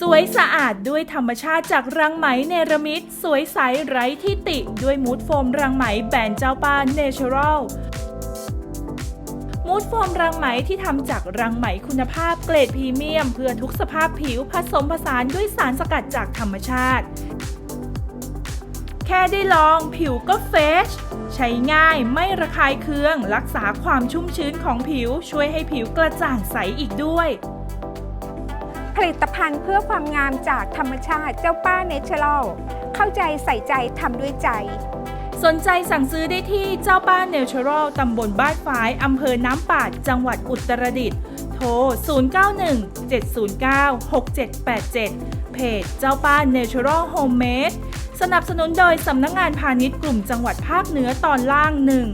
สวยสะอาดด้วยธรรมชาติจากรังไหมเนรมิต สวยใสไร้ที่ติ ด้วยมูดโฟมรังไหมแบรนด์เจ้าป้าเนเชอรัลมูดโฟมรังไหมที่ทำจากรังไหมคุณภาพเกรดพรีเมียม เพื่อทุกสภาพผิวผสมผสานด้วยสารสกัดจากธรรมชาติ แค่ได้ลองผิวก็เฟชใช้ง่ายไม่ระคายเคือง รักษาความชุ่มชื้นของผิวช่วยให้ผิวกระจ่างใสอีกด้วย ผลิตภัณฑ์เพื่อความงามจากธรรมชาติเจ้าป้าเนเชอรัลเข้าใจใส่ใจทำด้วยใจ สนใจสั่งซื้อได้ที่เจ้าป้าเนเชอรัลตำบลบ้านฝายอำเภอน้ำปาด จังหวัดอุตรดิตถ์โทร 091-709-6787 เพจเจ้าป้าเนเชอรัลโฮมเมดสนับสนุนโดยสำนักงงานพาณิชย์กลุ่มจังหวัดภาคเหนือตอนล่างหนึ่ง